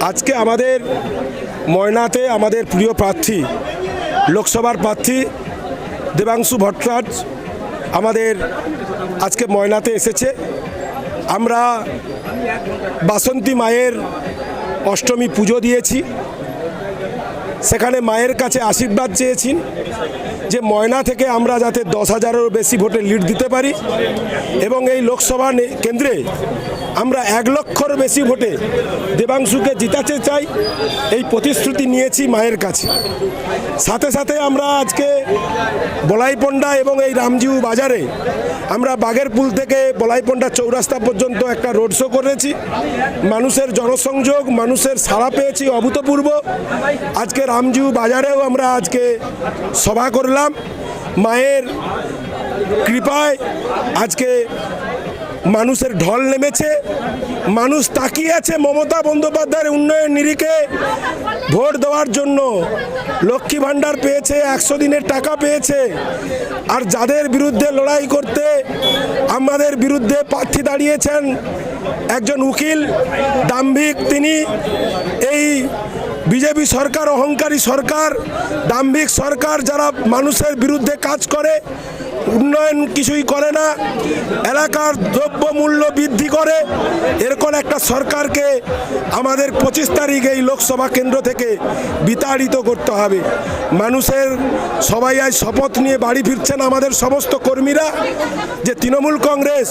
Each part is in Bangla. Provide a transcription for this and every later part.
আজকে আমাদের ময়নাতে আমাদের প্রিয় প্রার্থী, লোকসভার প্রার্থী দেবাংশু ভট্টাচার্য আমাদের আজকে ময়নাতে এসেছে। আমরা বাসন্তী মায়ের অষ্টমী পুজো দিয়েছি। সেখানে মায়ের কাছে আশীর্বাদ চেয়েছি যে ময়না থেকে আমরা যাতে দশ হাজারেরও বেশি ভোটে লিড দিতে পারি এবং এই লোকসভা কেন্দ্রে আমরা এক লক্ষর বেশি ভোটে দেবাংশুকে জিতাতে চাই, এই প্রতিশ্রুতি নিয়েছি মায়ের কাছে। সাথে সাথে আমরা আজকে বলাইপন্ডা এবং এই রামজিউ বাজারে আমরা বাগেরপুল থেকে বলাইপন্ডা চৌরাস্তা পর্যন্ত একটা রোড শো করেছি। মানুষের জনসংযোগ, মানুষের সাড়া পেয়েছি অভূতপূর্ব। আজকে রামজিউ বাজারেও আমরা আজকে সভা করলাম। মায়ের কৃপায় আজকে মানুষের ঢল নেমেছে। মানুষ তাকিয়ে আছে মমতা বন্দ্যোপাধ্যায়ের উন্নয়ন নিরিখে। ভোট দেওয়ার জন্য লক্ষ্মী ভাণ্ডার পেয়েছে, একশো দিনের টাকা পেয়েছে। আর যাদের বিরুদ্ধে লড়াই করতে আমাদের বিরুদ্ধে প্রার্থী দাঁড়িয়েছেন একজন উকিল, দাম্ভিক তিনি। এই বিজেপি সরকার, অহংকারী সরকার, দাম্ভিক সরকার যারা মানুষের বিরুদ্ধে কাজ করে, উন্নয়ন কিছুই করে না, এলাকার দ্রব্য মূল্য বৃদ্ধি করে, এরকম একটা সরকারকে আমাদের পঁচিশ তারিখ এই লোকসভা কেন্দ্র থেকে বিতাড়িত করতে হবে। মানুষের সবাই আজ শপথ নিয়ে বাড়ি ফিরছেন আমাদের সমস্ত কর্মীরা, যে তৃণমূল কংগ্রেস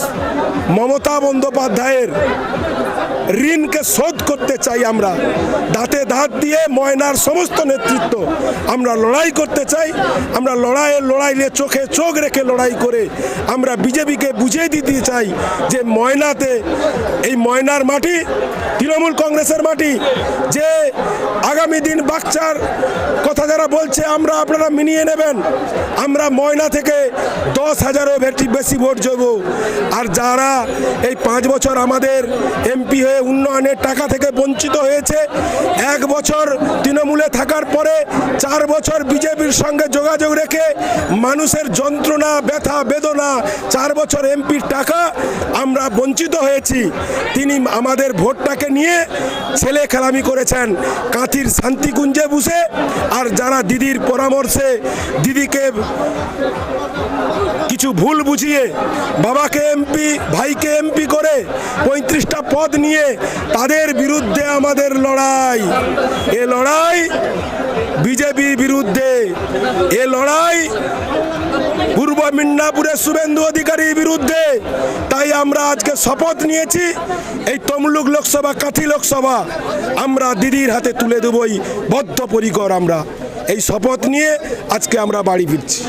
মমতা বন্দ্যোপাধ্যায়ের ঋণকে শোধ করতে চাই আমরা। দাঁতে দাঁত দিয়ে ময়নার সমস্ত নেতৃত্ব আমরা লড়াই করতে চাই। আমরা লড়াইয়ে লড়াই নিয়ে চোখে চোখ রেখে লড়াই করে আমরা বিজেপিকে বুঝিয়ে দিতে চাই যে ময়নাতে এই ময়নার মাটি, তৃণমূল কংগ্রেসের মাটি, যে আগামী দিন বাচ্চার কথা যারা বলছে, আমরা আপনারা মিনিয়ে নেবেন। আমরা ময়না থেকে দশ হাজারও বেশি বেশি ভোট যাব আর যারা এই পাঁচ বছর আমাদের এমপি হয়ে উন্নয়নের টাকা থেকে বঞ্চিত হয়েছে, এক বছর তৃণমূলে থাকার পরে চার বছর বিজেপির সঙ্গে যোগাযোগ রেখে মানুষের যন্ত্রণা, ব্যথা, বেদনা, চার বছর এমপির টাকা আমরা বঞ্চিত হয়েছি। তিনি আমাদের ভোটটাকে নিয়ে ছেলে খেলামি করেছেন। কাঁথির শান্তিকুঞ্জে বসে আর যারা দিদির পরামর্শে দিদিকে কিছু ভুল বুঝিয়ে, বাবাকে এমপি, ভাইকে এমপি করে পঁয়ত্রিশটা পদ নিয়ে তাদের বিরুদ্ধে আমাদের লড়াই। এ লড়াই বিজেপির বিরুদ্ধে। এ লড়াই মিদনাপুরের শুভেন্দু অধিকারীর বিরুদ্ধে। তাই আমরা আজকে শপথ নিয়েছি, এই তমলুক লোকসভা, কাথি লোকসভা। আমরা দিদির হাতে তুলে দেবই বদ্ধপরিকর আমরা। এই শপথ নিয়ে আজকে আমরা বাড়ি ফিরছি।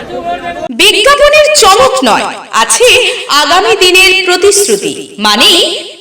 বিজ্ঞাপনের চমক নয়, আছে আগামী দিনের প্রতিশ্রুতি। মানে